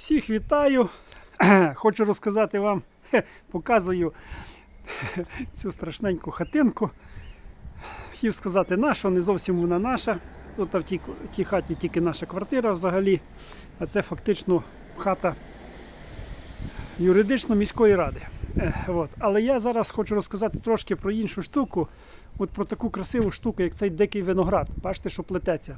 Всіх вітаю. Хочу розказати вам, показую цю страшненьку хатинку. Хотів сказати нашу, не зовсім вона наша. Тут в тій, тій хаті тільки наша квартира взагалі, а це фактично хата юридично міської ради. Е, От. Але я зараз хочу розказати трошки про іншу штуку, от про таку красиву штуку, як цей дикий виноград. Бачите, що плететься.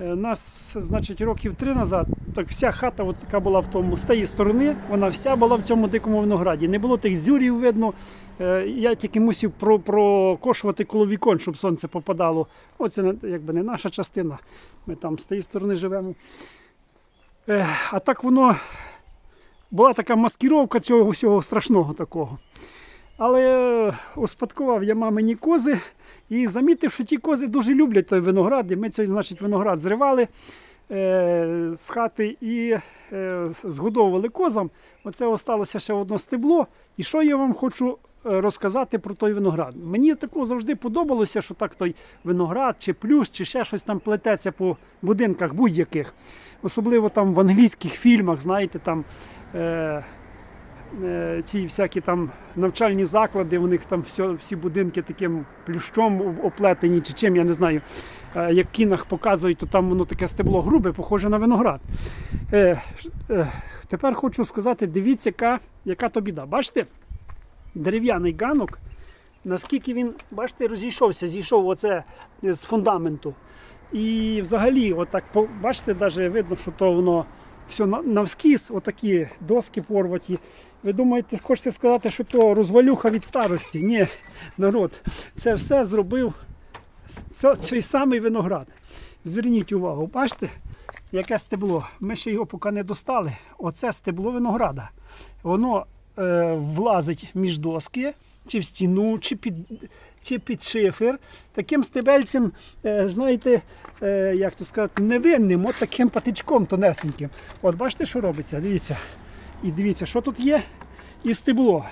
Е, нас, значить, років три назад, так вся хата от така була в тому, з тієї сторони, вона вся була в цьому дикому винограді. Не було тих дзюрів видно. Е, Я тільки мусив прокошувати коло вікон, щоб сонце попадало. Оце якби не наша частина. Ми там з тієї сторони живемо. Е, А так воно була така маскировка цього всього страшного такого. Але успадкував я мамині кози і замітив, що ті кози дуже люблять той виноград. І ми цей значить, виноград зривали е, з хати і е, згодовували козам. Оце осталося ще одне стебло. І що я вам хочу е, розказати про той виноград? Мені такого завжди подобалося, що так той виноград, чи плющ, чи ще щось там плететься по будинках будь-яких. Особливо там в англійських фільмах, знаєте, там. Е, ці всякі там навчальні заклади, у них там все, всі будинки таким плющом оплетені, чи чим, я не знаю. Е, Як в кінах показують, то там воно таке стебло грубе, похоже на виноград. Е, е, Тепер хочу сказати, дивіться, яка, яка то біда. Бачите? Дерев'яний ганок, наскільки він, бачите, розійшовся, зійшов оце з фундаменту. І взагалі, отак, бачите, навіть видно, що то воно все на- навскіз, отакі доски порваті. Ви думаєте, хочете сказати, що то розвалюха від старості? Ні, народ, це все зробив цей самий виноград. Зверніть увагу, бачите, яке стебло. Ми ще його поки не достали. Оце стебло винограда. Воно е, влазить між доски, чи в стіну, чи під, чи під шифер. Таким стебельцем, е, знаєте, е, як то сказати, невинним, от таким патичком тонесеньким. От бачите, що робиться? Дивіться. І дивіться, що тут є? І стебло.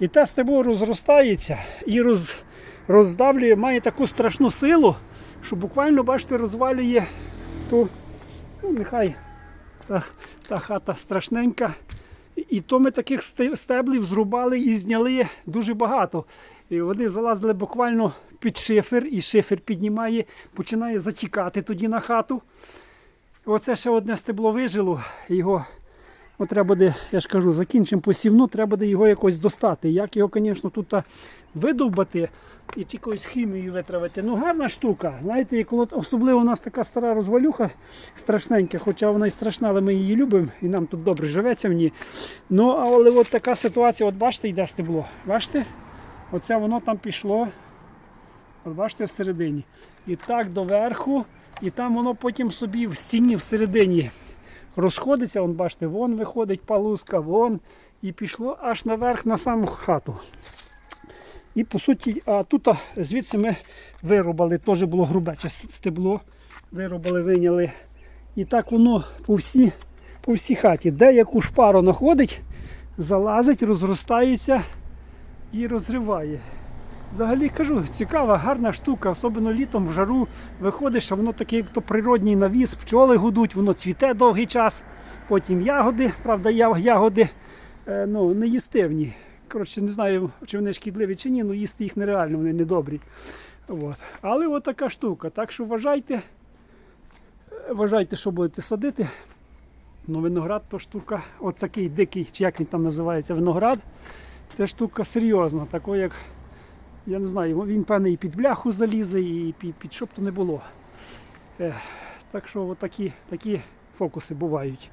І те стебло розростається і роз, роздавлює, має таку страшну силу, що буквально, бачите, розвалює ту, ну, нехай та, та хата страшненька. І то ми таких стеблів зрубали і зняли дуже багато. І вони залазили буквально під шифер, і шифер піднімає, починає зачікати тоді на хату. Оце ще одне стебло вижило. Його от треба буде, я ж кажу, закінчимо посівну, треба буде його якось достати. Як його, звісно, тут видовбати і якоюсь хімією витравити. Ну, гарна штука. Знаєте, коли особливо у нас така стара розвалюха страшненька, хоча вона і страшна, але ми її любимо і нам тут добре живеться в ній. Ну, але от така ситуація, от бачите, йде стебло. Бачите? Оце воно там пішло. От бачите, всередині. І так доверху, і там воно потім собі в стіні всередині розходиться. Вон, бачите, вон виходить палузка, вон. І пішло аж наверх на саму хату. І по суті, а тут звідси ми вирубали, теж було грубече стебло. Вирубали, виняли. І так воно по всій, по всій хаті. Де яку шпару знаходить, залазить, розростається і розриває. Взагалі кажу, цікава, гарна штука, особливо літом в жару виходиш, а воно таке, як то природній навіс, пчоли гудуть, воно цвіте довгий час. Потім ягоди, правда, ягоди е, ну, не. Коротше, не знаю, чи вони шкідливі чи ні, але їсти їх нереально, вони недобрі. От. Але от така штука. Так що вважайте, вважайте, що будете садити. Ну, виноград то штука, от такий дикий, чи як він там називається, виноград. Це штука серйозна, такий, як, я не знаю, він певний і під бляху залізе, і під, під що б то не було. Так що такі, такі фокуси бувають.